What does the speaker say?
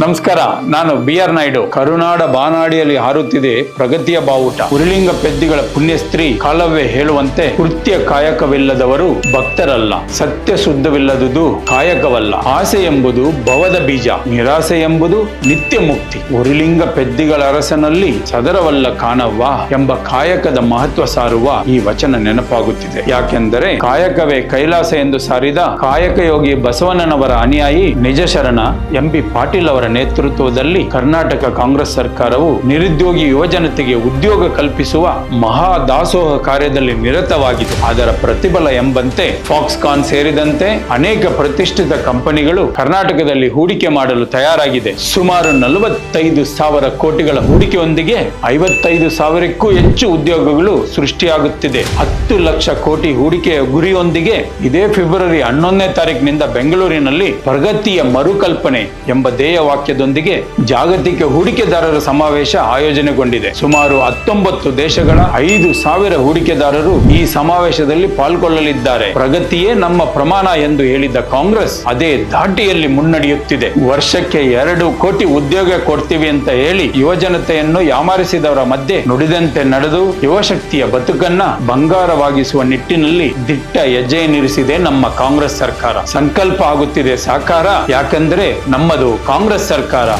ನಮಸ್ಕಾರ, ನಾನು B R Naidu. ಕರುನಾಡ ಬಾನಾಡಿಯಲ್ಲಿ ಹಾರುತ್ತಿದೆ ಪ್ರಗತಿಯ ಬಾವುಟ. ಉರುಳಿಂಗ ಪೆದ್ದಿಗಳ ಪುಣ್ಯಸ್ತ್ರೀ ಕಾಲವೇ ಹೇಳುವಂತೆ ಕೃತ್ಯ ಕಾಯಕವಿಲ್ಲದವರು ಭಕ್ತರಲ್ಲ. ಸತ್ಯ ಶುದ್ಧವಿಲ್ಲದುದು ಕಾಯಕವಲ್ಲ. ಆಸೆ ಎಂಬುದು ಭವದ ಬೀಜ. ನಿರಾಸೆ ಎಂಬುದು ನಿತ್ಯ ಮುಕ್ತಿ. ಉರುಳಿಂಗ ಪೆದ್ದಿಗಳ ಅರಸನಲ್ಲಿ ಸದರವಲ್ಲ ಕಾಣವ್ವ ಎಂಬ ಕಾಯಕದ ಮಹತ್ವ ಸಾರುವ ಈ ವಚನ ನೆನಪಾಗುತ್ತಿದೆ. ಯಾಕೆಂದರೆ ಕಾಯಕವೇ ಕೈಲಾಸ ಎಂದು ಸಾರಿದ ಕಾಯಕ ಯೋಗಿ ಬಸವಣ್ಣನವರ ಅನುಯಾಯಿ ನಿಜಶರಣ ಎಂಬಿ ಪಾಟೀಲ್ ಅವರ ನೇತೃತ್ವದಲ್ಲಿ ಕರ್ನಾಟಕ ಕಾಂಗ್ರೆಸ್ ಸರ್ಕಾರವು ನಿರುದ್ಯೋಗಿ ಯುವಜನತೆಗೆ ಉದ್ಯೋಗ ಕಲ್ಪಿಸುವ ಮಹಾ ದಾಸೋಹ ಕಾರ್ಯದಲ್ಲಿ ನಿರತವಾಗಿದೆ. ಅದರ ಪ್ರತಿಫಲ ಎಂಬಂತೆ ಫಾಕ್ಸ್ಕಾನ್ ಸೇರಿದಂತೆ ಅನೇಕ ಪ್ರತಿಷ್ಠಿತ ಕಂಪನಿಗಳು ಕರ್ನಾಟಕದಲ್ಲಿ ಹೂಡಿಕೆ ಮಾಡಲು ತಯಾರಾಗಿದೆ. ಸುಮಾರು ನಲವತ್ತೈದು ಸಾವಿರ ಕೋಟಿಗಳ ಹೂಡಿಕೆಯೊಂದಿಗೆ ಐವತ್ತೈದು ಸಾವಿರಕ್ಕೂ ಹೆಚ್ಚು ಉದ್ಯೋಗಗಳು ಸೃಷ್ಟಿಯಾಗುತ್ತಿದೆ. ಹತ್ತು ಲಕ್ಷ ಕೋಟಿ ಹೂಡಿಕೆಯ ಗುರಿಯೊಂದಿಗೆ ಇದೇ ಫೆಬ್ರವರಿ ಹನ್ನೊಂದನೇ ತಾರೀಕಿನಿಂದ ಬೆಂಗಳೂರಿನಲ್ಲಿ ಪ್ರಗತಿಯ ಮರುಕಲ್ಪನೆ ಎಂಬ ಧ್ಯೇಯ ವಾಕ್ಯದೊಂದಿಗೆ ಜಾಗತಿಕ ಹೂಡಿಕೆದಾರರ ಸಮಾವೇಶ ಆಯೋಜನೆಗೊಂಡಿದೆ. ಸುಮಾರು ಹತ್ತೊಂಬತ್ತು ದೇಶಗಳ ಐದು ಸಾವಿರ ಹೂಡಿಕೆದಾರರು ಈ ಸಮಾವೇಶದಲ್ಲಿ ಪಾಲ್ಗೊಳ್ಳಲಿದ್ದಾರೆ. ಪ್ರಗತಿಯೇ ನಮ್ಮ ಪ್ರಮಾಣ ಎಂದು ಹೇಳಿದ್ದ ಕಾಂಗ್ರೆಸ್ ಅದೇ ದಾಟಿಯಲ್ಲಿ ಮುನ್ನಡೆಯುತ್ತಿದೆ. ವರ್ಷಕ್ಕೆ ಎರಡು ಕೋಟಿ ಉದ್ಯೋಗ ಕೊಡ್ತೀವಿ ಅಂತ ಹೇಳಿ ಯುವಜನತೆಯನ್ನು ಯಾಮಾರಿಸಿದವರ ಮಧ್ಯೆ ನುಡಿದಂತೆ ನಡೆದು ಯುವಶಕ್ತಿಯ ಬದುಕನ್ನ ಬಂಗಾರವಾಗಿಸುವ ನಿಟ್ಟಿನಲ್ಲಿ ದಿಟ್ಟ ಹೆಜ್ಜೆಯನ್ನಿರಿಸಿದೆ ನಮ್ಮ ಕಾಂಗ್ರೆಸ್ ಸರ್ಕಾರ. ಸಂಕಲ್ಪ ಆಗುತ್ತಿದೆ ಸಾಕಾರ. ಯಾಕಂದ್ರೆ ನಮ್ಮದು ಕಾಂಗ್ರೆಸ್ ಸರ್ಕಾರ.